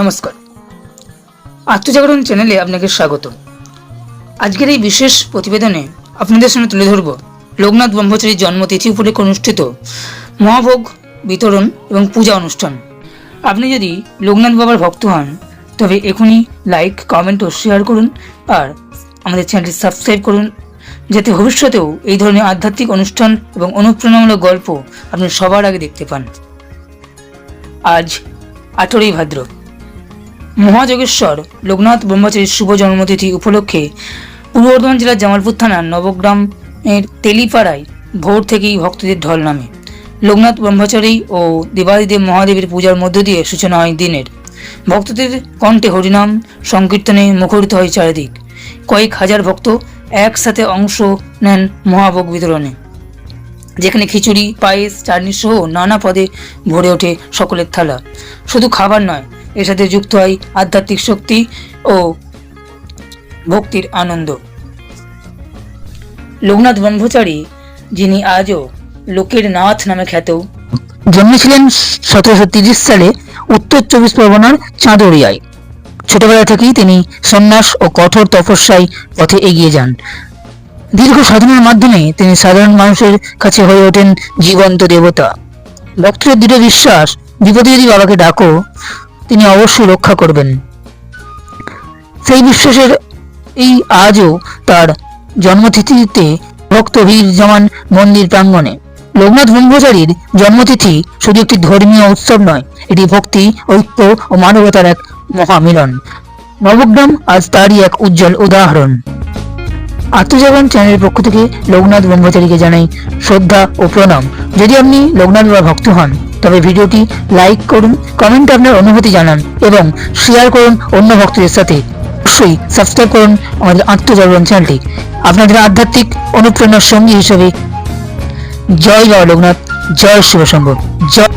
নমস্কার। আত্মজাগরণ চ্যানেলে আপনাকে স্বাগত আজকের এই বিশেষ প্রতিবেদনে আপনাদের সামনে তুলে ধরব লোকনাথ ব্রহ্মচারীর জন্মতিথি উপলক্ষে অনুষ্ঠিত মহাভোগ, বিতরণ এবং পূজা অনুষ্ঠান। আপনি যদি লোকনাথ বাবার ভক্ত হন, তবে এখনই লাইক কমেন্ট ও শেয়ার করুন আর আমাদের চ্যানেলটি সাবস্ক্রাইব করুন, যাতে ভবিষ্যতেও এই ধরনের আধ্যাত্মিক অনুষ্ঠান এবং অনুপ্রেরণামূলক গল্প আপনি সবার আগে দেখতে পান। আজ আঠেরোই ভাদ্র। মহাযোগেশ্বর লোকনাথ ব্রহ্মচারীর শুভ জন্মতিথি উপলক্ষে পূর্ব বর্ধমান জেলার জামালপুর থানার নবগ্রাম এর তেলিপাড়ায় ভোর থেকেই ভক্তদের ঢল নামে। লোকনাথ ব্রহ্মচারী ও দেবাদিদেব মহাদেবের পূজার মধ্য দিয়ে সূচনা হয় দিনের। ভক্তদের কণ্ঠে হরিনাম, সংকীর্তনে মুখরিত হয় চারিদিক। কয়েক হাজার ভক্ত একসাথে অংশ নেন মহাভোগ বিতরণে। যেখানে খিচুড়ি, পায়েস, চাটনি সহ নানা পদে ভরে ওঠে সকলের থালা। শুধু খাবার নয় এর সাথে যুক্ত হয় আধ্যাত্মিক শক্তি ও ভক্তির আনন্দ। লোকনাথ ব্রহ্মচারী, যিনি আজও লোকের নাথ নামে খ্যাত, জন্মেছিলেন সতেরোশো তিরিশ সালে উত্তর চব্বিশ পরগনার চাঁদরিয়ায়। ছোটবেলা থেকেই তিনি সন্ন্যাস ও কঠোর তপস্যায় পথে এগিয়ে যান। দীর্ঘ সাধনার মাধ্যমে তিনি সাধারণ মানুষের কাছে হয়ে ওঠেন জীবন্ত দেবতা। ভক্তদের দৃঢ় বিশ্বাস, বিপদে যদি বাবাকে ডাকো তিনি অবশ্যই রক্ষা করবেন। সেই বিশ্বাসের এই আজও তার জন্মতিথিতে ভক্ত ভিড় জমান মন্দির প্রাঙ্গণে। লোকনাথ ব্রহ্মচারীর জন্মতিথি শুধু একটি ধর্মীয় উৎসব নয়, এটি ভক্তি, ঐক্য ও মানবতার এক মহামিলন। নবগ্রাম আজ তারই এক উজ্জ্বল উদাহরণ। আত্মজাগরণ চ্যানেলের পক্ষ থেকে লোকনাথ ব্রহ্মচারীকে জানাই শ্রদ্ধা ও প্রণাম। যদি আপনি লোকনাথ বাবা ভক্ত হন তবে ভিডিওটি লাইক করুন, কমেন্টে আপনার অনুভূতি জানান এবং শেয়ার করুন অন্য ভক্তদের সাথে। অবশ্যই সাবস্ক্রাইব করুন আমাদের আত্মজাগরণ চ্যানেলটি। আপনাদের আধ্যাত্মিক অনুপ্রেরণার সঙ্গী হিসেবে জয় বাবা লোকনাথ, জয় শিবশম্ভ, জয়।